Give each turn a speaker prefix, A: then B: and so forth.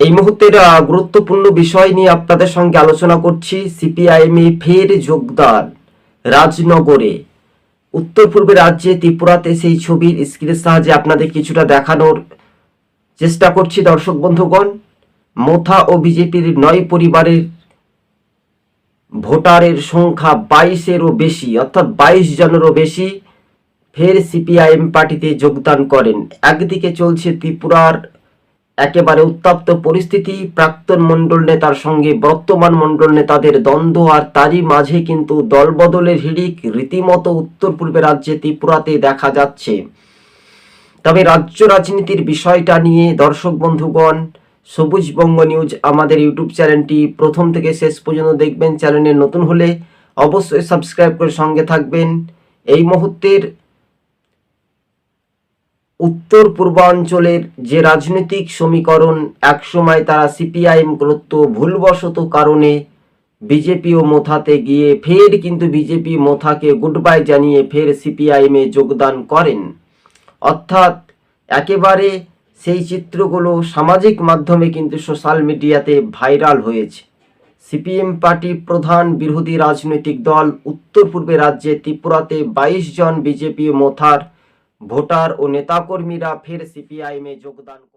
A: এই মুহূর্তের গুরুত্বপূর্ণ বিষয় নিয়ে আপনাদের সঙ্গে আলোচনা করছি, সিপিআইএমে ফের যোগদান রাজনগরে। উত্তর পূর্বে রাজ্যে ত্রিপুরাতে সেই ছবির স্ক্রিনের সাহায্যে আপনাদের কিছুটা দেখানোর চেষ্টা করছি, দর্শক বন্ধুগণ। মোথা ও বিজেপির নয় পরিবারের ভোটারের সংখ্যা বাইশেরও বেশি, অর্থাৎ বাইশ জনেরও বেশি ফের সিপিআইএম পার্টিতে যোগদান করেন। একদিকে চলছে ত্রিপুরার একেবারে উত্তপ্ত পরিস্থিতি। প্রাক্তন মণ্ডল নেতার সঙ্গে বর্তমান মণ্ডল নেতাদের দ্বন্দ্ব আর তারই মাঝে কিন্তু দলবদলের হিড়িক রীতিমতো উত্তর পূর্বে রাজ্যে ত্রিপুরাতে দেখা যাচ্ছে। তবে রাজ্য রাজনীতির বিষয়টা নিয়ে দর্শক বন্ধুগণ সবুজ বঙ্গ নিউজ আমাদের ইউটিউব চ্যানেলটি প্রথম থেকে শেষ পর্যন্ত দেখবেন। চ্যানেলে নতুন হলে অবশ্যই সাবস্ক্রাইব করে সঙ্গে থাকবেন। এই মুহূর্তের উত্তর পূর্বাঞ্চলের যে রাজনৈতিক সমীকরণ একসময় তারা সিপিআইএম করত ভুলবশত কারণে বিজেপি ও মোথাতে গিয়ে ফের কিন্তু বিজেপি মোথাকে গুড বাই জানিয়ে ফের সিপিআইএমে যোগদান করেন। অর্থাৎ একেবারে সেই চিত্রগুলো সামাজিক মাধ্যমে কিন্তু সোশ্যাল মিডিয়াতে ভাইরাল হয়েছে। সিপিএম পার্টি প্রধান বিরোধী রাজনৈতিক দল উত্তর পূর্বে রাজ্যে ত্রিপুরাতে বাইশ জন বিজেপি মোথার ভোটার ও নেতাকর্মীরা ফের সিপিআইএমে যোগদান করে